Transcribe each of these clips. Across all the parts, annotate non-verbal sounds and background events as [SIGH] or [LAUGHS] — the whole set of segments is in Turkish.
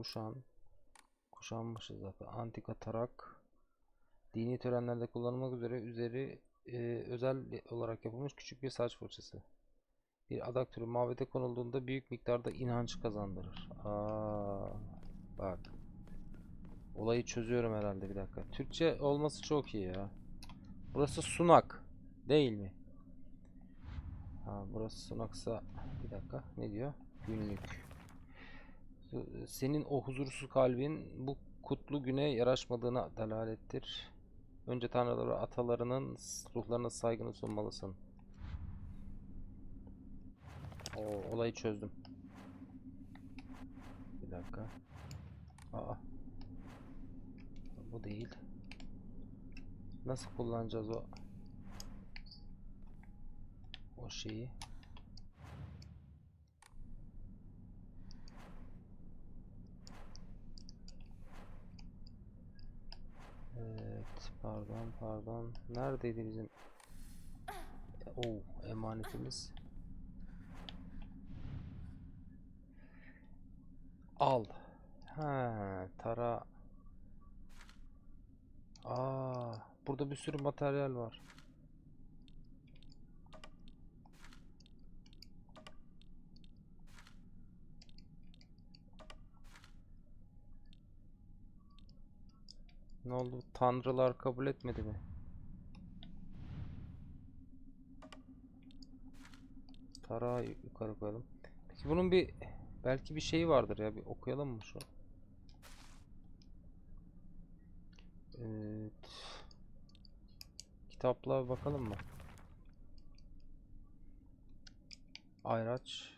Kuşan. Kuşanmışız zaten. Antika tarak. Dini törenlerde kullanılmak üzere üzeri e, özel olarak yapılmış küçük bir saç fırçası. Bir adak türü mabede konulduğunda büyük miktarda inanç kazandırır. Aa, bak. Olayı çözüyorum herhalde bir dakika. Türkçe olması çok iyi ya. Burası sunak. Değil mi? Ha, burası sunaksa bir dakika. Ne diyor? Günlük. Senin o huzursuz kalbin bu kutlu güne yaraşmadığına delalettir. Önce tanrılara atalarının ruhlarına saygını sunmalısın. O olayı çözdüm. Bir dakika. Aa. Bu değil. Nasıl kullanacağız o o şeyi? Evet, pardon. Neredeydi bizim? Oo, emanetimiz. Al. Ha, tara. Aa, burada bir sürü materyal var. Ne oldu? Tanrılar kabul etmedi mi? Tarağı yukarı koyalım. Peki bunun bir belki bir şeyi vardır ya. Bir okuyalım mı şu? Evet. Kitaplığa bakalım mı? Ayraç.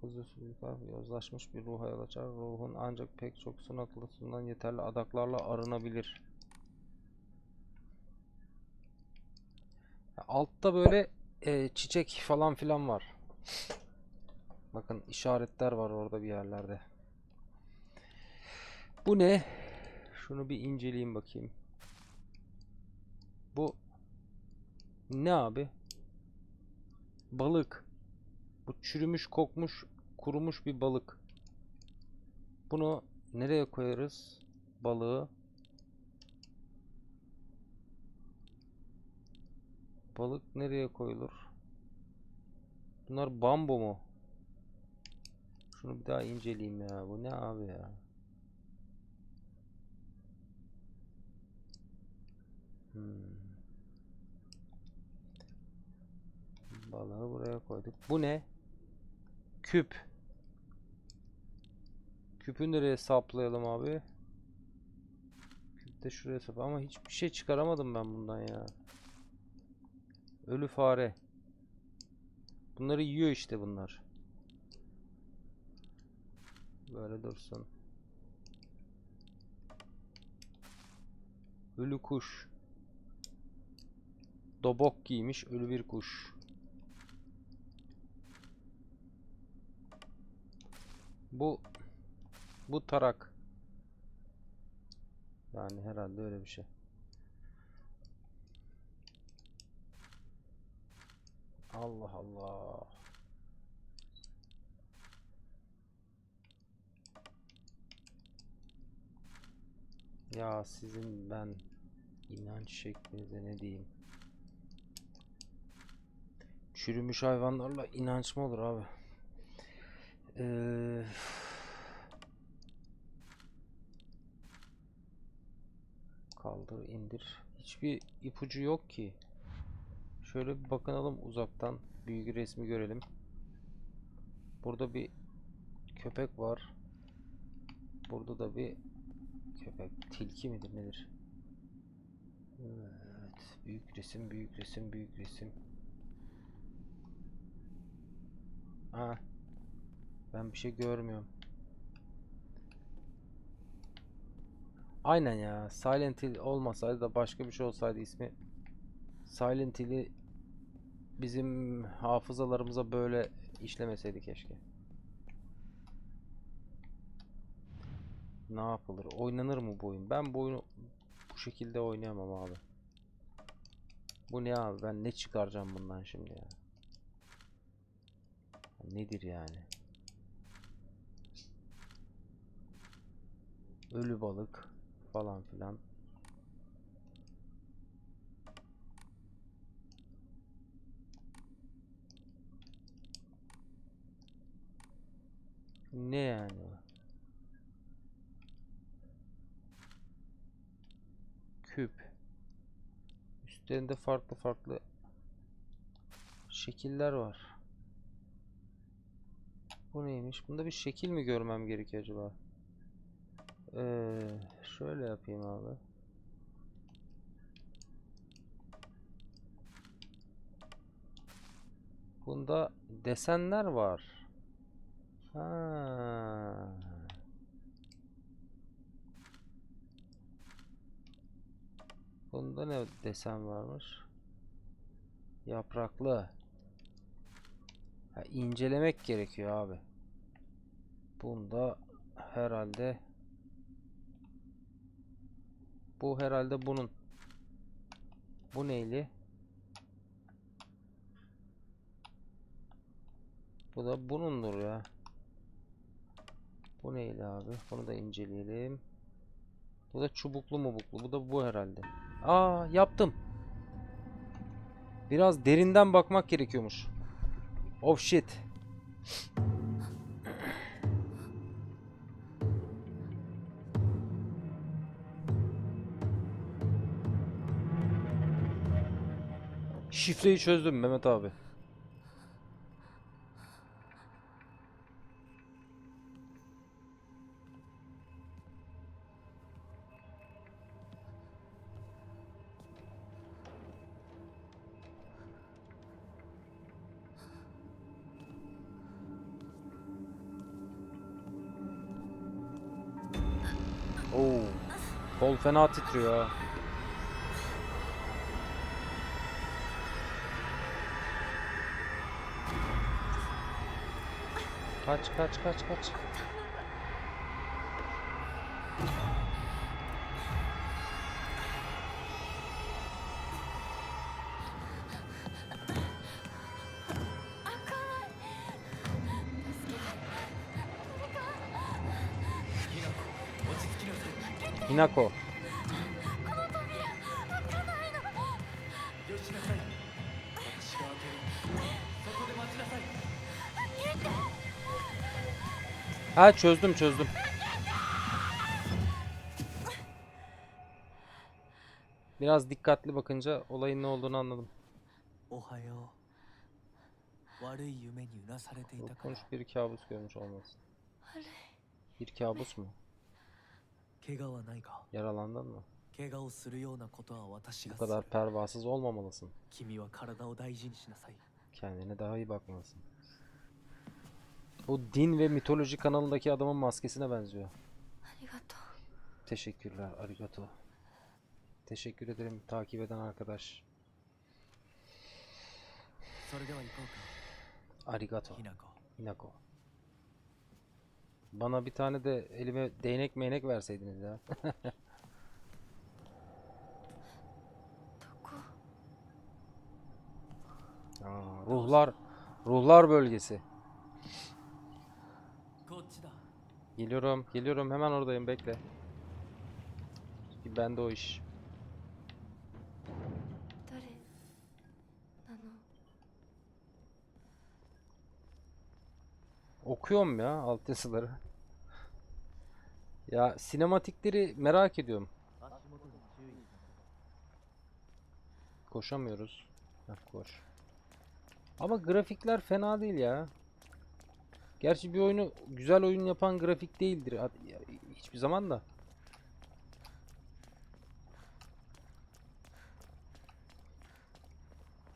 Huzursuzluklar yozlaşmış bir ruha yol açar. Ruhun ancak pek çok sunaklısından yeterli adaklarla arınabilir. Altta böyle e, çiçek falan filan var. Bakın işaretler var orada bir yerlerde. Bu ne? Şunu bir inceleyeyim bakayım. Bu ne abi? Balık. Bu çürümüş, kokmuş, kurumuş bir balık. Bunu nereye koyarız? Balığı. Balık nereye koyulur? Bunlar bambu mu? Şunu bir daha inceleyeyim ya. Bu ne abi ya? Hmm. Balığı buraya koyduk. Bu ne? Küp. Küpü nereye saplayalım abi? Küp de şuraya sap. Ama hiçbir şey çıkaramadım ben bundan ya. Ölü fare. Bunları yiyor işte bunlar. Böyle dursun. Ölü kuş. Dobok giymiş ölü bir kuş. Bu bu tarak. Yani herhalde öyle bir şey. Allah Allah. Ya sizin ben inanç şeklinize ne diyeyim? Çürümüş hayvanlarla inanç mı olur abi? Ee, kaldır indir. Hiçbir ipucu yok ki. Şöyle bir bakınalım uzaktan. Büyük resmi görelim. Burada bir köpek var. Burada da bir köpek. Tilki midir nedir? Evet. Büyük resim, büyük resim, büyük resim. Ha. Ben bir şey görmüyorum. Aynen ya. Silent Hill olmasaydı da başka bir şey olsaydı ismi Silent Hill'i bizim hafızalarımıza böyle işlemeseydi keşke. Ne yapılır? Oynanır mı bu oyun? Ben bu oyunu bu şekilde oynayamam abi. Bu ne abi? Ben ne çıkaracağım bundan şimdi ya? Nedir yani? Ölü balık falan filan. Ne yani? Küp. Üstlerinde farklı farklı şekiller var. Bu neymiş? Bunda bir şekil mi görmem gerekiyor acaba? Ee, şöyle yapayım abi. Bunda desenler var. Ha. Bunda ne desen varmış? Yapraklı. Ha, incelemek gerekiyor abi. Bunda herhalde bu herhalde bunun. Bu neyli? Bu da bunundur ya. Bu neyli abi? Bunu da inceleyelim. Bu da çubuklu mubuklu. Bu da bu herhalde. Aa yaptım. Biraz derinden bakmak gerekiyormuş. Oh shit. Şifreyi çözdüm Mehmet abi. Oo. Kol fena titriyor ha. Kaç kaç kaç kaç. Hinako. よしなさい私が開けるそこで待ちなさい Ha çözdüm çözdüm. Biraz dikkatli bakınca olayın ne olduğunu anladım. Ohayo. Korkunç bir kabus görmüş olmalısın. Bir kabus mu? Yaralandın mı? Bu kadar pervasız olmamalısın. Kendine daha iyi bakmalısın. O din ve mitoloji kanalındaki adamın maskesine benziyor. Arigato. Teşekkürler arigato. Teşekkür ederim takip eden arkadaş. Arigato. Hinako. Bana bir tane de elime değnek meynek verseydiniz ya. [LAUGHS] Aa, ruhlar ruhlar bölgesi. Geliyorum, geliyorum. Hemen oradayım. Bekle. Çünkü bende o iş. Okuyorum ya alt yazıları. ya sinematikleri merak ediyorum. Koşamıyoruz. Heh, koş. Ama grafikler fena değil ya. Gerçi bir oyunu güzel oyun yapan grafik değildir. Hiçbir zaman da.